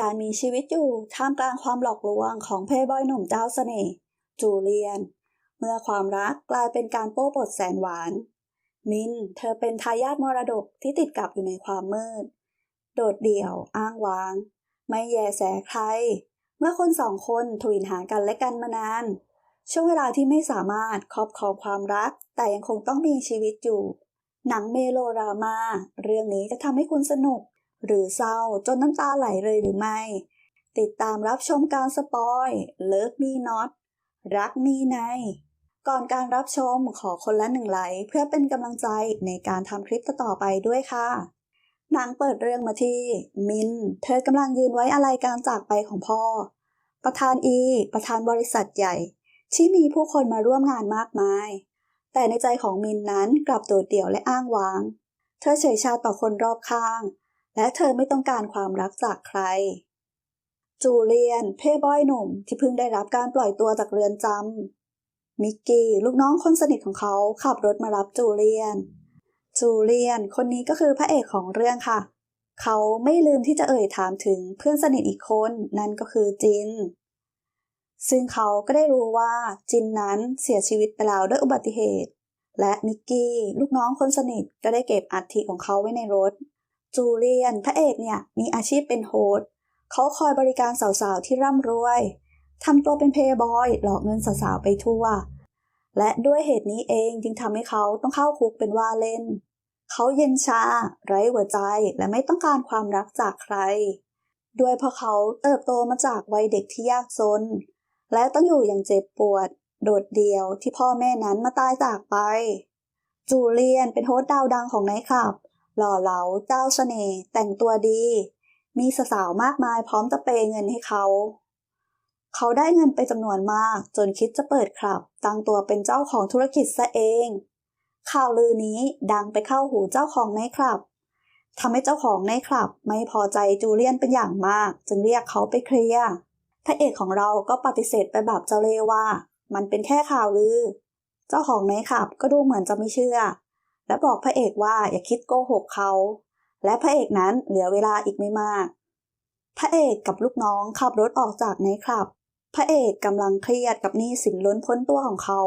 การมีชีวิตอยู่ท่ามกลางความหลอกลวงของเพย์บอยหนุ่มเจ้าเสน่ห์จูเลียน เมื่อความรักกลายเป็นการโป้ปดแสนหวาน มินเธอเป็นทายาทมรดกที่ติดกับอยู่ในความมืด โดดเดี่ยว อ้างว้าง ไม่แยแสใคร เมื่อคนสองคนทวินหากันและกันมานาน ช่วงเวลาที่ไม่สามารถครอบครองความรัก แต่ยังคงต้องมีชีวิตอยู่ หนังเมโลดรามาเรื่องนี้จะทำให้คุณสนุก หรือเศร้าจนน้ำตาไหลเลยหรือไม่ ติดตามรับชมการสปอยเลิฟมีน็อตรักมีใน ก่อนการรับชมขอคนละหนึ่งไลค์เพื่อเป็นกำลังใจในการทำคลิปต่อไปด้วยค่ะหนังเปิดเรื่องมาที่ มิน เธอกำลังยืนไว้อะไรการจากไปของพ่อ ประธานอี ประธานบริษัทใหญ่ ที่มีผู้คนมาร่วมงานมากมาย แต่ในใจของมินนั้นกลับโดดเดี่ยวและอ้างว้าง เธอเฉยชาต่อคนรอบข้าง และเธอไม่ต้องการความรักจากใคร จูเลียน เพ่บอยหนุ่มที่เพิ่งได้รับการปล่อยตัวจากเรือนจำ มิกกี้ลูกน้องคนสนิทของเขาขับรถมารับจูเลียน จูเลียน คนนี้ก็คือพระเอกของเรื่องค่ะ เขาไม่ลืมที่จะเอ่ยถามถึงเพื่อนสนิทอีกคนนั่นก็คือจิน ซึ่งเขาก็ได้รู้ว่าจินนั้นเสียชีวิตไปแล้วด้วยอุบัติเหตุ และมิกกี้ลูกน้องคนสนิทก็ได้เก็บอัฐิของเขาไว้ในรถ จูเลียนพระเอกเนี่ยมีอาชีพเป็นโฮสเขาคอยบริการสาวๆที่ร่ำรวยทำตัวเป็นเพย์บอยหลอกเงินสาวๆไปทั่ว และด้วยเหตุนี้เองจึงทำให้เขาต้องเข้าคุกเป็นว่าเล่น เขาเย็นชา ไร้หัวใจและไม่ต้องการความรักจากใคร ด้วยเพราะเขาเติบโตมาจากวัยเด็กที่ยากจน และต้องอยู่อย่างเจ็บปวด โดดเดี่ยวที่พ่อแม่นั้นมาตายจากไป จูเลียนเป็นโฮสต์ดาวดังของไนท์คลับ หล่อเหลาเจ้าเสน่ห์แต่งตัวดี มีสาวๆมากมายพร้อมจะเปย์เงินให้เขา เขาได้เงินไปจำนวนมาก จนคิดจะเปิดคลับ ตั้งตัวเป็นเจ้าของธุรกิจซะเอง ข่าวลือนี้ดังไปเข้าหูเจ้าของไนคลับทำให้เจ้าของไนคลับ ไม่พอใจจูเลียนเป็นอย่างมาก จึงเรียกเขาไปเคลียร์พระเอกของเราก็ปฏิเสธไปแบบเจ้าเล่ว่า มันเป็นแค่ข่าวลือ เจ้าของไนคลับก็ดูเหมือนจะไม่เชื่อ และบอกพระเอกว่าอย่าคิดโกหกเขา และพระเอกนั้นเหลือเวลาอีกไม่มาก พระเอกกับลูกน้องขับรถออกจากไนท์คลับ พระเอกกำลังเครียดกับหนี้สินล้นพ้นตัวของเขา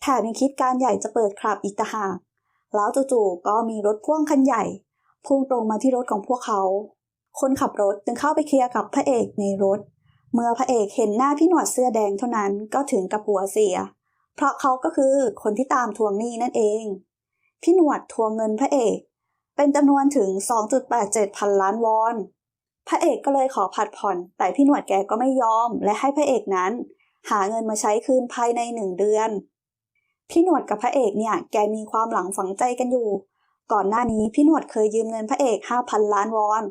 แถมยังคิดการใหญ่จะเปิดคลับอีกต่างหากแล้วจู่ๆก็มีรถพ่วงคันใหญ่พุ่งตรงมาที่รถของพวกเขา คนขับรถจึงเข้าไปเคลียร์กับพระเอกในรถ เมื่อพระเอกเห็นหน้าพี่หนวดเสื้อแดงเท่านั้นก็ถึงกับหัวเสีย เพราะเขาก็คือคนที่ตามทวงหนี้นั่นเอง พี่หนวดทวงเงินพระเอก เป็นจำนวนถึง 2.87 พันล้านวอน พระเอกก็เลยขอผัดผ่อน แต่พี่หนวดแกก็ไม่ยอม และให้พระเอกนั้น หาเงินมาใช้คืนภายในหนึ่งเดือน พี่หนวดกับพระเอกเนี่ย แกมีความหลังฝังใจกันอยู่ ก่อนหน้านี้พี่หนวดเคยยืมเงินพระเอก 5,000 ล้านวอน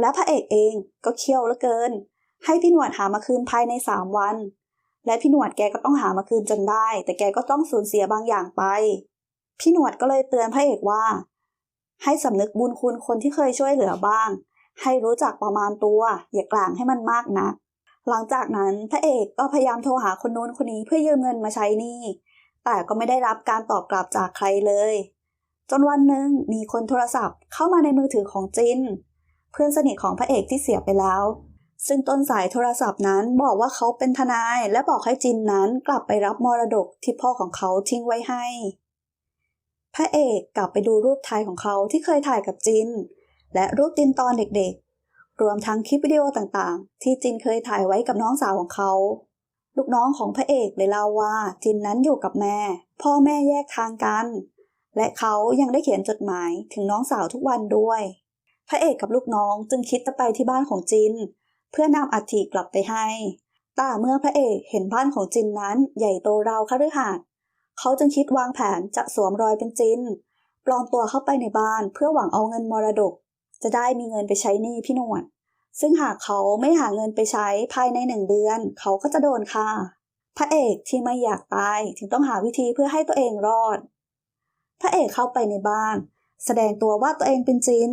และพระเอกเองก็เคี่ยวเหลือเกิน ให้พี่หนวดหามาคืนภายใน 3 วัน และพี่หนวดแกก็ต้องหามาคืนจนได้ แต่แกก็ต้องสูญเสียบางอย่างไป พี่หนวดก็เลยเตือนพระเอกว่า ให้สำนึกบุญคุณคนที่เคยช่วยเหลือบ้าง ให้รู้จักประมาณตัว อย่ากลางให้มันมากนะหลังจากนั้นพระเอกก็พยายามโทรหาคนนู้นคนนี้เพื่อยืมเงินมาใช้หนี้แต่ก็ไม่ได้รับการตอบกลับจากใครเลย จนวันหนึ่งมีคนโทรศัพท์เข้ามาในมือถือของจิน เพื่อนสนิทของพระเอกที่เสียไปแล้ว ซึ่งต้นสายโทรศัพท์นั้นบอกว่าเขาเป็นทนายและบอกให้จินนั้นกลับไปรับมรดกที่พ่อของเขาทิ้งไว้ให้ ระเอกกลับไปดูรูปถ่ายของเขาที่เคยถ่ายกับจิน และรูปจินตอนเด็กๆ รวมทั้งคลิปวิดีโอต่างๆ ที่จินเคยถ่ายไว้กับน้องสาวของเขา ลูกน้องของพระเอกเลยเล่าว่าจินนั้นอยู่กับแม่ พ่อแม่แยกทางกัน และเขายังได้เขียนจดหมายถึงน้องสาวทุกวันด้วย พระเอกกับลูกน้องจึงคิดจะไปที่บ้านของจิน เพื่อนำอัฐิกลับไปให้แต่เมื่อพระเอกเห็นบ้านของจินนั้นใหญ่โตราวคฤหาสน์ เขาจึงคิดวางแผนจะสวมรอยเป็นจินปลอมตัวเข้าไปในบ้านเพื่อหวังเอาเงินมรดก จะได้มีเงินไปใช้หนี้พี่นวด ซึ่งหากเขาไม่หาเงินไปใช้ภายในหนึ่งเดือน เขาก็จะโดนค่ะพระเอกที่ไม่อยากตายถึงต้องหาวิธีเพื่อให้ตัวเองรอด พระเอกเข้าไปในบ้าน แสดงตัวว่าตัวเองเป็นจิน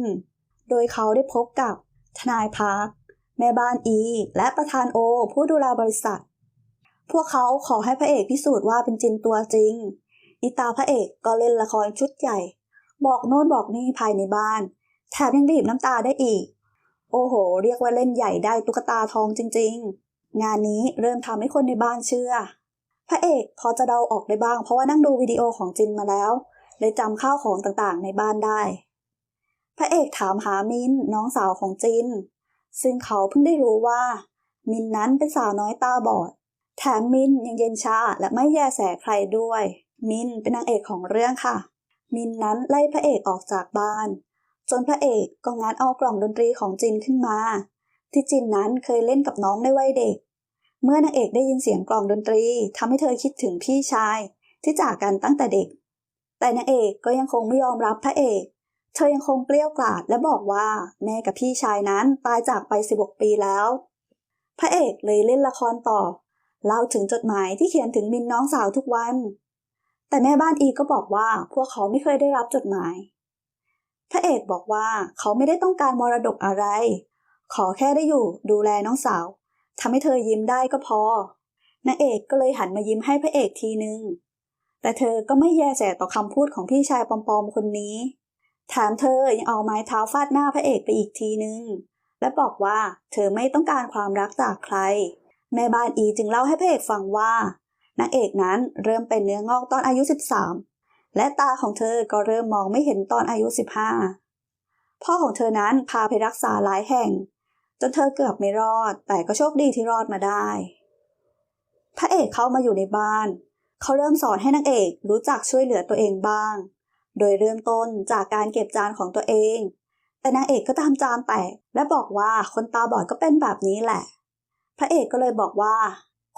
โดยเขาได้พบกับทนายพักแม่บ้านอี และประธานโอ ผู้ดูแลบริษัท พวกเขาขอให้พระเอกพิสูจน์ว่าเป็นจินตัวจริงอีตาพระเอกก็เล่นละครชุดใหญ่ บอกโน่นบอกนี่ภายในบ้าน แถมยังบีบน้ำตาได้อีกโอโอ้โห เรียกว่าเล่นใหญ่ได้ตุ๊กตาทองจริง ๆ งานนี้เริ่มทำให้คนในบ้านเชื่อ พระเอกพอจะเดาออกได้บ้างเพราะว่านั่งดูวิดีโอของจินมาแล้วเลยจำข้าวของต่างๆในบ้านได้ พระเอกถามหามินน้องสาวของจิน ซึ่งเขาเพิ่งได้รู้ว่า มินนั้นเป็นสาวน้อยตาบอด แถมมินยังเย็นชาและไม่แยแสใครด้วย มินเป็นนางเอกของเรื่องค่ะ มินนั้นไล่พระเอกออกจากบ้าน จนพระเอกก็งัดเอากล่องดนตรีของจินขึ้นมา ที่จินนั้นเคยเล่นกับน้องในวัยเด็ก เมื่อนางเอกได้ยินเสียงกล่องดนตรีทำให้เธอคิดถึงพี่ชายที่จากกันตั้งแต่เด็ก แต่นางเอกก็ยังคงไม่ยอมรับพระเอก เธอยังคงเกลี้ยวกล่อดและบอกว่าแม่กับพี่ชายนั้นตายจากไป16ปีแล้ว พระเอกเลยเล่นละครต่อ เล่าถึงจดหมายที่เขียนถึงมินน้องสาวทุกวัน แต่แม่บ้านอีก็บอกว่าพวกเขาไม่เคยได้รับจดหมายพระเอกบอกว่าเขาไม่ได้ต้องการมรดกอะไร ขอแค่ได้อยู่ดูแลน้องสาวทำให้เธอยิ้มได้ก็พอนางเอกก็เลยหันมายิ้มให้พระเอกทีนึง แต่เธอก็ไม่แยแสต่อคำพูดของพี่ชายปอมๆคนนี้แถมเธอยังเอาไม้เท้าฟาดหน้าพระเอกไปอีกทีนึง และบอกว่าเธอไม่ต้องการความรักจากใคร แม่บ้านอีจึงเล่าให้พระเอกฟังว่านางเอกนั้นเริ่มเป็นเนื้องอกตอนอายุ 13 และตาของเธอก็เริ่มมองไม่เห็นตอนอายุ 15 พ่อของเธอนั้นพาไปรักษาหลายแห่ง จนเธอเกือบไม่รอด แต่ก็โชคดีที่รอดมาได้ พระเอกเข้ามาอยู่ในบ้าน เขาเริ่มสอนให้นางเอกรู้จักช่วยเหลือตัวเองบ้าง โดยเริ่มต้นจากการเก็บจานของตัวเอง แต่นางเอกก็ทำจานแตกและบอกว่าคนตาบอดก็เป็นแบบนี้แหละ พระเอกก็เลยบอกว่า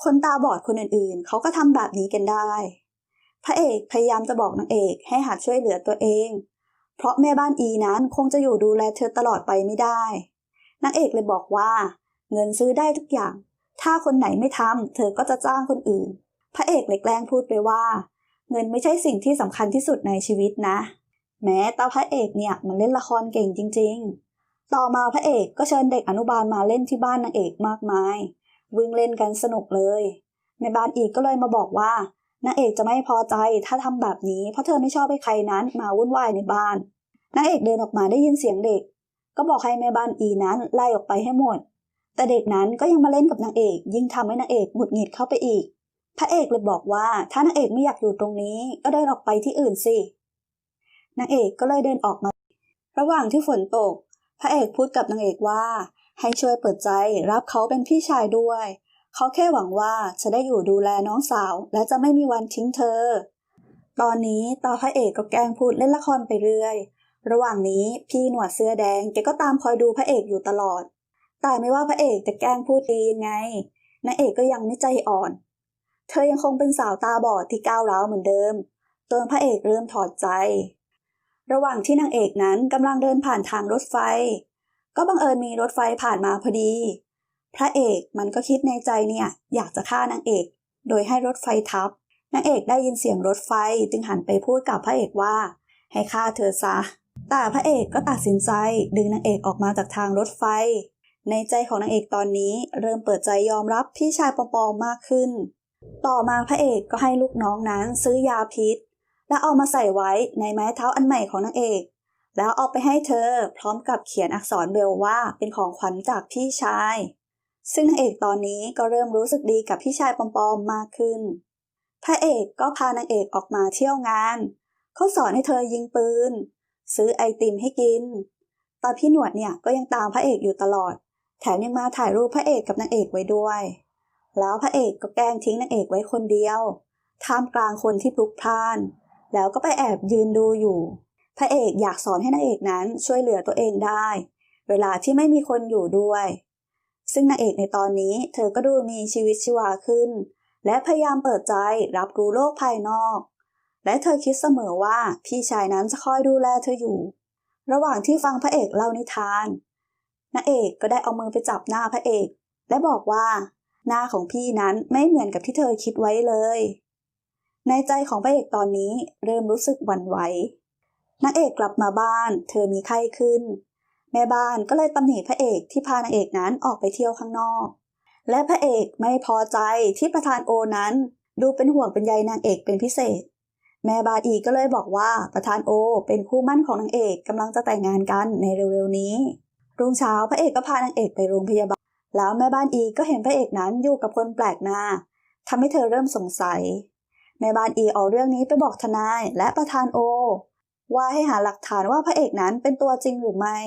คนตาบอดคนอื่นๆ เขาก็ทำแบบนี้กันได้ พระเอกพยายามจะบอกนางเอกให้หัดช่วยเหลือตัวเอง เพราะแม่บ้านอีนั้นคงจะอยู่ดูแลเธอตลอดไปไม่ได้ นางเอกเลยบอกว่า เงินซื้อได้ทุกอย่าง ถ้าคนไหนไม่ทำเธอก็จะจ้างคนอื่น พระเอกเลยแกล้งพูดไปว่า เงินไม่ใช่สิ่งที่สำคัญที่สุดในชีวิตนะ แม้ตาพระเอกเนี่ยมันเล่นละครเก่งจริง ๆ ต่อมาพระเอกก็เชิญเด็กอนุบาลมาเล่นที่บ้านนางเอกมากมาย วิ่งเล่นกันสนุกเลยแม่บ้านอีกก็เลยมาบอกว่านางเอกจะไม่พอใจถ้าทำแบบนี้ เพราะเธอไม่ชอบให้ใครนั้นมาวุ่นวายในบ้านนางเอกเดินออกมาได้ยินเสียงเด็ก ก็บอกให้แม่บ้านอีนั้นไล่ออกไปให้หมด แต่เด็กนั้นก็ยังมาเล่นกับนางเอก ยิ่งทำให้นางเอกหงุดหงิดเข้าไปอีก พระเอกเลยบอกว่าถ้านางเอกไม่อยากอยู่ตรงนี้ ก็เดินออกไปที่อื่นสินางเอกก็เลยเดินออกมา ระหว่างที่ฝนตก พระเอกพูดกับนางเอกว่า ให้ช่วยเปิดใจรับเขาเป็นพี่ชายด้วย เขาแค่หวังว่าจะได้อยู่ดูแลน้องสาว และจะไม่มีวันทิ้งเธอ ตอนนี้ตาพระเอกก็แกล้งพูดเล่นละครไปเรื่อย ระหว่างนี้พี่หนวดเสื้อแดงแกก็ตามคอยดูพระเอกอยู่ตลอด แต่ไม่ว่าพระเอกจะแกล้งพูดดียังไงนางเอกก็ยังไม่ใจอ่อน เธอยังคงเป็นสาวตาบอดที่ก้าวร้าวเหมือนเดิมจนพระเอกเริ่มถอดใจ ระหว่างที่นางเอกนั้นกำลังเดินผ่านทางรถไฟ ก็บังเอิญมีรถไฟผ่านมาพอดี พระเอกมันก็คิดในใจเนี่ยอยากจะฆ่านางเอก โดยให้รถไฟทับ นางเอกได้ยินเสียงรถไฟจึงหันไปพูดกับพระเอกว่า ให้ฆ่าเธอซะ แต่พระเอกก็ตัดสินใจดึงนางเอกออกมาจากทางรถไฟ ในใจของนางเอกตอนนี้เริ่มเปิดใจยอมรับพี่ชายปอมๆมากขึ้น ต่อมาพระเอกก็ให้ลูกน้องนั้นซื้อยาพิษ แล้วเอามาใส่ไว้ในไม้เท้าอันใหม่ของนางเอก แล้วเอาไปให้เธอพร้อมกับเขียนอักษรเบลว่าเป็นของขวัญจากพี่ชาย ซึ่งนางเอกตอนนี้ก็เริ่มรู้สึกดีกับพี่ชายปอมๆมากขึ้น พระเอกก็พานางเอกออกมาเที่ยวงาน เขาสอนให้เธอยิงปืน ซื้อไอติมให้กิน ตอนพี่หนวดเนี่ยก็ยังตามพระเอกอยู่ตลอด แถมยังมาถ่ายรูปพระเอกกับนางเอกไว้ด้วย แล้วพระเอกก็แกล้งทิ้งนางเอกไว้คนเดียว ท่ามกลางคนที่พลุกพล่าน แล้วก็ไปแอบยืนดูอยู่ พระเอกอยากสอนให้นางเอกนั้นช่วยเหลือตัวเองได้ เวลาที่ไม่มีคนอยู่ด้วย ซึ่งนางเอกในตอนนี้เธอก็ดูมีชีวิตชีวาขึ้น และพยายามเปิดใจรับรู้โลกภายนอก และเธอคิดเสมอว่าพี่ชายนั้นจะคอยดูแลเธออยู่ ระหว่างที่ฟังพระเอกเล่านิทานนางเอกก็ได้เอามือไปจับหน้าพระเอก และบอกว่า หน้าของพี่นั้นไม่เหมือนกับที่เธอคิดไว้เลย ในใจของพระเอกตอนนี้เริ่มรู้สึกหวั่นไหวนางเอกกลับมาบ้าน เธอมีไข้ขึ้น แม่บ้านก็เลยตำหนิพระเอกที่พานางเอกนั้นออกไปเที่ยวข้างนอก และพระเอกไม่พอใจที่ประธานโอนั้น ดูเป็นห่วงเป็นใยนางเอกเป็นพิเศษ แม่บาอีก็เลยบอกว่าประธานโอ เป็นคู่มั่นของนางเอกกำลังจะแต่งงานกันในเร็วๆนี้ รุ่งเช้าพระเอกก็พานางเอกไปโรงพยาบาล แล้วแม่บ้านอีก็เห็นพระเอกนั้นอยู่กับคนแปลกหน้าทำให้เธอเริ่มสงสัย แม่บ้านอีเอาเรื่องนี้ไปบอกทนายและประธานโอ ว่าให้หาหลักฐานว่าพระเอกนั้นเป็นตัวจริงหรือไม่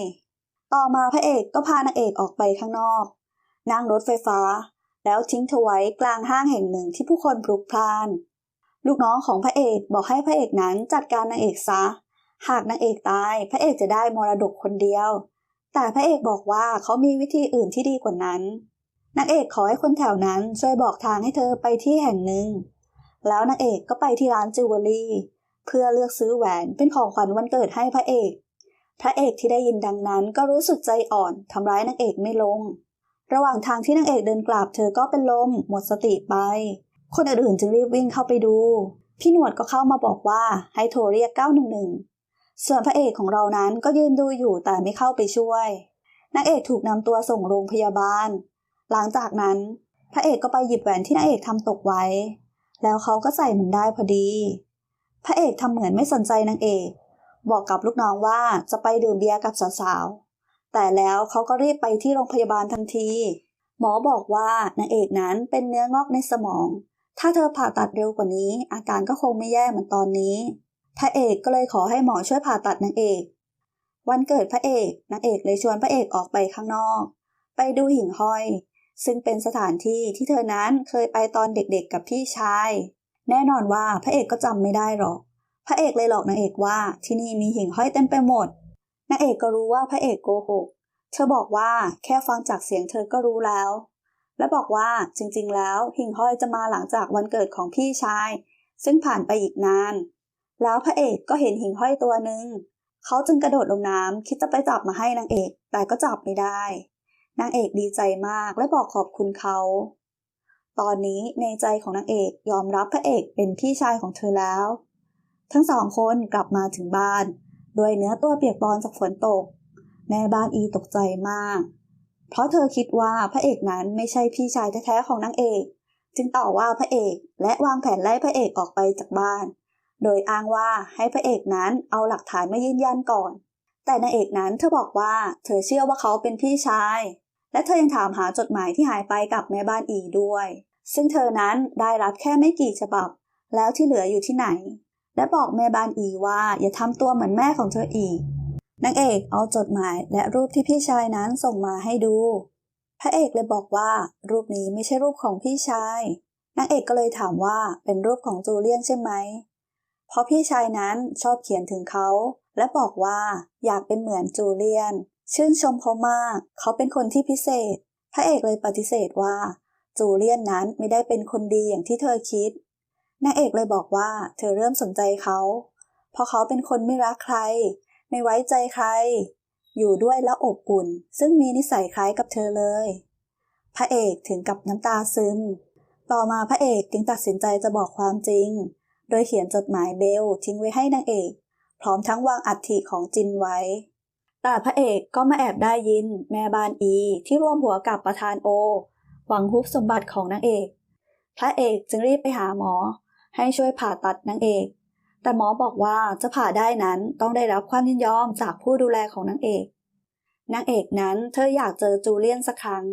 ต่อมาพระเอกก็พานางเอกออกไปข้างนอก นั่งรถไฟฟ้า แล้วทิ้งเธอไว้กลางห้างแห่งหนึ่งที่ผู้คนพลุกพล่าน ลูกน้องของพระเอกบอกให้พระเอกนั้นจัดการนางเอกซะ หากนางเอกตาย พระเอกจะได้มรดกคนเดียว แต่พระเอกบอกว่าเขามีวิธีอื่นที่ดีกว่านั้นนางเอกขอให้คนแถวนั้นช่วยบอกทางให้เธอไปที่แห่งหนึ่ง แล้วนางเอกก็ไปที่ร้านจิวเวลรี่เพื่อเลือกซื้อแหวนเป็นของขวัญวันเกิดให้พระเอก พระเอกที่ได้ยินดังนั้นก็รู้สึกใจอ่อนทำร้ายนางเอกไม่ลง ระหว่างทางที่นางเอกเดินกลับเธอก็เป็นลมหมดสติไป คนอื่นๆจึงรีบวิ่งเข้าไปดู พี่หนวดก็เข้ามาบอกว่าให้โทรเรียก 911 ส่วนพระเอกของเรานั้นก็ยืนดูอยู่แต่ไม่เข้าไปช่วยนางเอกถูกนำตัวส่งโรงพยาบาล หลังจากนั้น พระเอกก็ไปหยิบแหวนที่นางเอกทำตกไว้ แล้วเขาก็ใส่มันได้พอดี พระเอกทำเหมือนไม่สนใจนางเอก บอกกับลูกน้องว่าจะไปดื่มเบียร์กับสาวๆ แต่แล้วเขาก็รีบไปที่โรงพยาบาลทันที หมอบอกว่านางเอกนั้นเป็นเนื้องอกในสมอง ถ้าเธอผ่าตัดเร็วกว่านี้ อาการก็คงไม่แย่เหมือนตอนนี้ พระเอกก็เลยขอให้หมอช่วยผ่าตัดนางเอก วันเกิดพระเอกนางเอกเลยชวนพระเอกออกไปข้างนอก ไปดูหิ่งห้อย ซึ่งเป็นสถานที่ที่เธอนั้นเคยไปตอนเด็กๆกับพี่ชาย แน่นอนว่าพระเอกก็จำไม่ได้หรอก พระเอกเลยหลอกนางเอกว่าที่นี่มีหิ่งห้อยเต็มไปหมดนางเอกก็รู้ว่าพระเอกโกหก เธอบอกว่าแค่ฟังจากเสียงเธอก็รู้แล้ว และบอกว่าจริงๆ แล้วหิ่งห้อยจะมาหลังจากวันเกิดของพี่ชาย ซึ่งผ่านไปอีกนาน แล้วพระเอกก็เห็นหิ่งห้อยตัวหนึ่งเขาจึงกระโดดลงน้ำคิดจะไปจับมาให้นางเอก แต่ก็จับไม่ได้ นางเอกดีใจมากและบอกขอบคุณเขา ตอนนี้ในใจของนางเอกยอมรับพระเอกเป็นพี่ชายของเธอแล้ว ทั้งสองคนกลับมาถึงบ้านด้วยเนื้อตัวเปียกปอนจากฝนตก แม่บ้านอีตกใจมาก เพราะเธอคิดว่าพระเอกนั้นไม่ใช่พี่ชายแท้ๆของนางเอก จึงต่อว่าพระเอกและวางแผนไล่พระเอกออกไปจากบ้าน โดยอ้างว่าให้พระเอกนั้นเอาหลักฐานมายืนยันก่อน แต่นางเอกนั้นเธอบอกว่าเธอเชื่อว่าเขาเป็นพี่ชาย และเธอยังถามหาจดหมายที่หายไปกับแม่บ้านอีด้วย ซึ่งเธอนั้นได้รับแค่ไม่กี่ฉบับ แล้วที่เหลืออยู่ที่ไหน และบอกแม่บ้านอีว่าอย่าทำตัวเหมือนแม่ของเธออีกนางเอกเอาจดหมายและรูปที่พี่ชายนั้นส่งมาให้ดู พระเอกเลยบอกว่ารูปนี้ไม่ใช่รูปของพี่ชายนางเอกก็เลยถามว่าเป็นรูปของจูเลียนใช่ไหมเพราะพี่ชายนั้นชอบเขียนถึงเขา และบอกว่าอยากเป็นเหมือนจูเลียน ชื่นชมเขามาก เขาเป็นคนที่พิเศษ พระเอกเลยปฏิเสธว่า จูเลียนนั้นไม่ได้เป็นคนดีอย่างที่เธอคิดนางเอกเลยบอกว่า เธอเริ่มสนใจเขา เพราะเขาเป็นคนไม่รักใคร ไม่ไว้ใจใคร อยู่ด้วยแล้วอบอุ่น ซึ่งมีนิสัยคล้ายกับเธอเลย พระเอกถึงกับน้ำตาซึม ต่อมาพระเอกจึงตัดสินใจจะบอกความจริง โดยเขียนจดหมายเบลทิ้งไว้ให้นางเอก พร้อมทั้งวางอัฐิของจินไว้ แต่พระเอกก็มาแอบได้ยินแม่บ้านอี ที่ร่วมหัวกับประธานโอ หวังฮุบสมบัติของนางเอก พระเอกจึงรีบไปหาหมอ ให้ช่วยผ่าตัดนางเอก แต่หมอบอกว่าจะผ่าได้นั้นต้องได้รับความยินยอมจากผู้ดูแลของนางเอกนางเอกนั้นเธออยากเจอจูเลียนสักครั้ง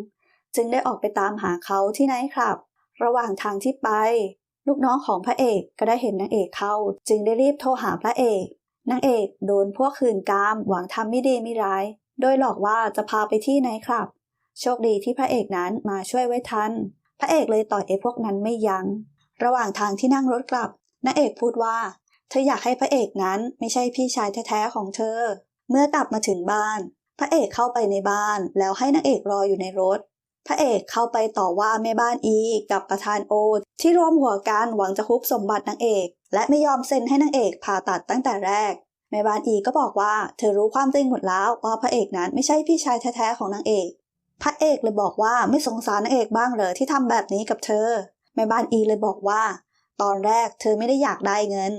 จึงได้ออกไปตามหาเขาที่ไนท์คลับ ระหว่างทางที่ไป ลูกน้องของพระเอกก็ได้เห็นนางเอกเข้า จึงได้รีบโทรหาพระเอก นางเอกโดนพวกคืนกามหวังทำไม่ดีไม่ร้าย โดยหลอกว่าจะพาไปที่ไนท์คลับ โชคดีที่พระเอกนั้นมาช่วยไว้ทัน พระเอกเลยต่อยไอ้พวกนั้นไม่ยัง้ง ระหว่างทางที่นั่งรถกลับ นางเอกพูดว่า เธออยากให้พระเอกนั้นไม่ใช่พี่ชายแท้ๆของเธอ เมื่อกลับมาถึงบ้าน พระเอกเข้าไปในบ้าน แล้วให้นางเอกรออยู่ในรถ พระเอกเข้าไปต่อว่าแม่บ้านอี กับประธานโอ ที่รวมหัวกันหวังจะฮุบสมบัตินางเอก และไม่ยอมเซ็นให้นางเอกผ่าตัดตั้งแต่แรกแม่บ้านอีก็บอกว่าเธอรู้ความจริงหมดแล้วว่าพระเอกนั้นไม่ใช่พี่ชายแท้ๆของนางเอกพระเอกเลยบอกว่าไม่สงสารนางเอกบ้างเหรอที่ทำแบบนี้กับเธอแม่บ้านอีเลยบอกว่า ตอนแรกเธอไม่ได้อยากได้เงิน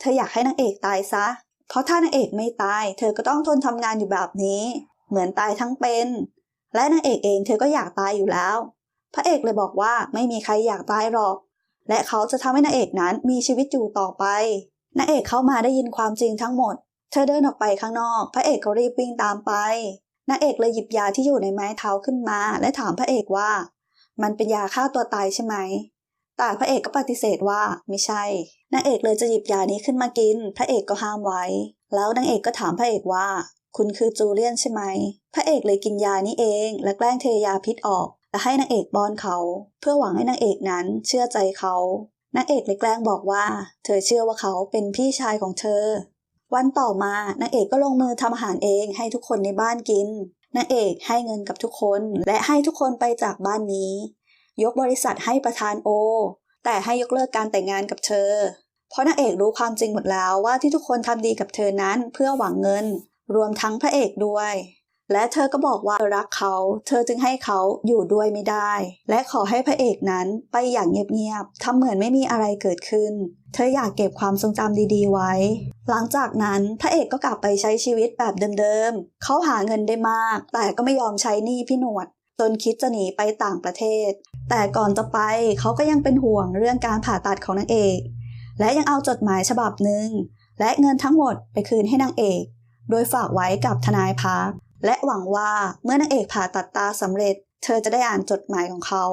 เธออยากให้นางเอกตายซะ เพราะถ้านางเอกไม่ตาย เธอก็ต้องทนทำงานอยู่แบบนี้ เหมือนตายทั้งเป็น และนางเอกเองเธอก็อยากตายอยู่แล้ว พระเอกเลยบอกว่าไม่มีใครอยากตายหรอก และเขาจะทำให้นางเอกนั้นมีชีวิตอยู่ต่อไปนางเอกเข้ามาได้ยินความจริงทั้งหมด เธอเดินออกไปข้างนอก พระเอกก็รีบวิ่งตามไปนนางเอกเลยหยิบยาที่อยู่ในไม้เท้าขึ้นมา และถามพระเอกว่า มันเป็นยาฆ่าตัวตายใช่ไหม แต่พระเอกก็ปฏิเสธว่าไม่ใช่นางเอกเลยจะหยิบยานี้ขึ้นมากิน พระเอกก็ห้ามไว้ แล้วนางเอกก็ถามพระเอกว่า คุณคือจูเลียนใช่ไหม พระเอกเลยกินยานี้เอง และแกล้งเทยาพิษออก และให้นางเอกป้อนเขา เพื่อหวังให้นางเอกนั้นเชื่อใจเขานางเอกเลยแกล้งบอกว่า เธอเชื่อว่าเขาเป็นพี่ชายของเธอ วันต่อมานางเอกก็ลงมือทำอาหารเองให้ทุกคนในบ้านกินนางเอกให้เงินกับทุกคนและให้ทุกคนไปจากบ้านนี้ ยกบริษัทให้ประธานโอ แต่ให้ยกเลิกการแต่งงานกับเธอ เพราะนางเอกรู้ความจริงหมดแล้วว่าที่ทุกคนทำดีกับเธอนั้นเพื่อหวังเงิน รวมทั้งพระเอกด้วย และเธอก็บอกว่ารักเขา เธอจึงให้เขาอยู่ด้วยไม่ได้ และขอให้พระเอกนั้นไปอย่างเงียบๆทำเหมือนไม่มีอะไรเกิดขึ้น เธออยากเก็บความทรงจำดีๆไว้ หลังจากนั้นพระเอกก็กลับไปใช้ชีวิตแบบเดิมๆ เขาหาเงินได้มาก แต่ก็ไม่ยอมใช้หนี้พี่หนวดจนคิดจะหนีไปต่างประเทศ แต่ก่อนจะไปเขาก็ยังเป็นห่วงเรื่องการผ่าตัดของนางเอก และยังเอาจดหมายฉบับหนึ่งและเงินทั้งหมดไปคืนให้นางเอก โดยฝากไว้กับทนายพัก และหวังว่าเมื่อนางเอกผ่าตัดตาสำเร็จ เธอจะได้อ่านจดหมายของเขา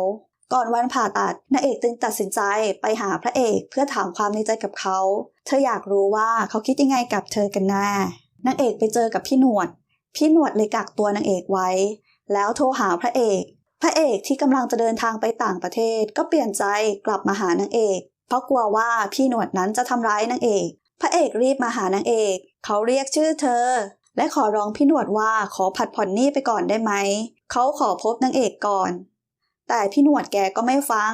ก่อนวันผ่าตัดนางเอกจึงตัดสินใจไปหาพระเอกเพื่อถามความในใจกับเขา เธออยากรู้ว่าเขาคิดยังไงกับเธอกันแน่นางเอกไปเจอกับพี่หนวด พี่หนวดเลยกักตัวนางเอกไว้ แล้วโทรหาพระเอก พระเอกที่กำลังจะเดินทางไปต่างประเทศ ก็เปลี่ยนใจกลับมาหานางเอก เพราะกลัวว่าพี่หนวดนั้นจะทำร้ายนางเอก พระเอกรีบมาหานางเอก เขาเรียกชื่อเธอ และขอร้องพี่หนวดว่าขอผัดผ่อนหนี้ไปก่อนได้ไหม เขาขอพบนางเอกก่อน แต่พี่หนวดแกก็ไม่ฟัง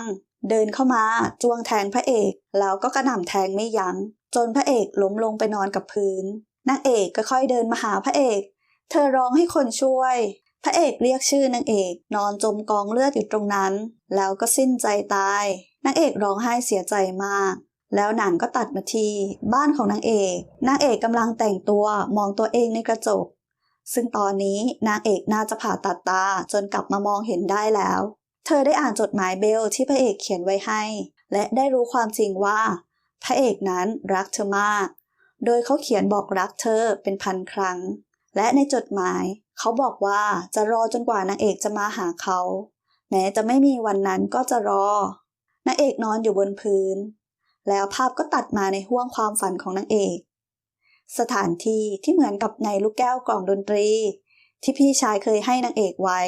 เดินเข้ามาจ้วงแทงพระเอก แล้วก็กระหน่ำแทงไม่ยัง้ง จนพระเอกล้มลงไปนอนกับพื้น นางเอกก็ค่อยเดินมาหาพระเอก เธอร้องให้คนช่วย พระเอกเรียกชื่อนางเอก นอนจมกองเลือดอยู่ตรงนั้น แล้วก็สิ้นใจตาย นางเอกร้องไห้เสียใจมาก แล้วหนังก็ตัดมาที่บ้านของนางเอกนางเอกกำลังแต่งตัวมองตัวเองในกระจก ซึ่งตอนนี้นางเอกน่าจะผ่าตัดตาจนกลับมามองเห็นได้แล้ว เธอได้อ่านจดหมายเบลที่พระเอกเขียนไว้ให้ และได้รู้ความจริงว่า พระเอกนั้นรักเธอมาก โดยเขาเขียนบอกรักเธอเป็นพันครั้ง และในจดหมายเขาบอกว่าจะรอจนกว่านางเอกจะมาหาเขา แม้จะไม่มีวันนั้นก็จะรอนางเอกนอนอยู่บนพื้น แล้วภาพก็ตัดมาในห้วงความฝันของนางเอก สถานที่ที่เหมือนกับในลูกแก้วกล่องดนตรี ที่พี่ชายเคยให้นางเอกไว้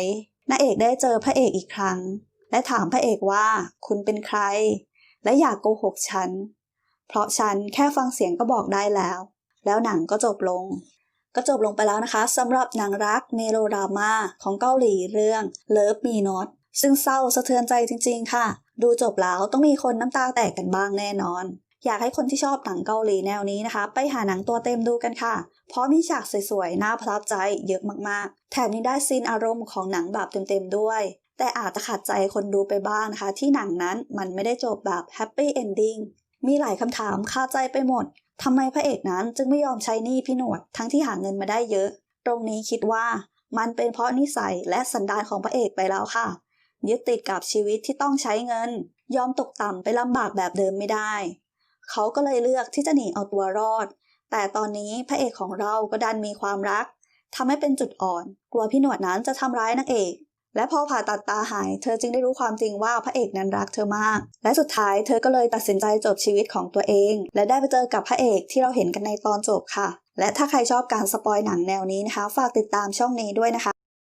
นางเอกได้เจอพระเอกอีกครั้ง และถามพระเอกว่าคุณเป็นใคร และอย่ากโกหกฉัน เพราะฉันแค่ฟังเสียงก็บอกได้แล้ว แล้วหนังก็จบลง ก็จบลงไปแล้วนะคะสำหรับหนังรักเมโลดราม่าของเกาหลีเรื่อง Love Me Not ซึ่งเศร้าสะเทือนใจจริง ๆ ค่ะ ดูจบแล้วต้องมีคนน้ำตาแตกกันบ้างแน่นอน อยากให้คนที่ชอบหนังเกาหลีแนวนี้นะคะ ไปหาหนังตัวเต็มดูกันค่ะ เพราะมีฉากสวยๆ น่าประทับใจเยอะมากๆ แถมยังได้ซีนอารมณ์ของหนังแบบเต็มๆด้วย แต่อาจจะขัดใจคนดูไปบ้างนะคะ ที่หนังนั้นมันไม่ได้จบแบบแฮปปี้เอนดิ้งมีหลายคำถามคาใจไปหมดทำไมพระเอกนั้นจึงไม่ยอมใช้หนี้พี่หนวดทั้งที่หาเงินมาได้เยอะ ตรงนี้คิดว่ามันเป็นเพราะนิสัยและสันดานของพระเอกไปแล้วค่ะ ยึดติดกับชีวิตที่ต้องใช้เงิน ยอมตกต่ำไปลำบากแบบเดิมไม่ได้ เขาก็เลยเลือกที่จะหนีเอาตัวรอด แต่ตอนนี้พระเอกของเราก็ดันมีความรักทำให้เป็นจุดอ่อน กลัวพี่หนวดนั้นจะทำร้ายนางเอก และพอผ่าตัดตาหาย เธอจึงได้รู้ความจริงว่าพระเอกนั้นรักเธอมาก และสุดท้ายเธอก็เลยตัดสินใจจบชีวิตของตัวเอง และได้ไปเจอกับพระเอกที่เราเห็นกันในตอนจบค่ะ และถ้าใครชอบการสปอยหนังแนวนี้นะคะ ฝากติดตามช่องนี้ด้วยนะคะ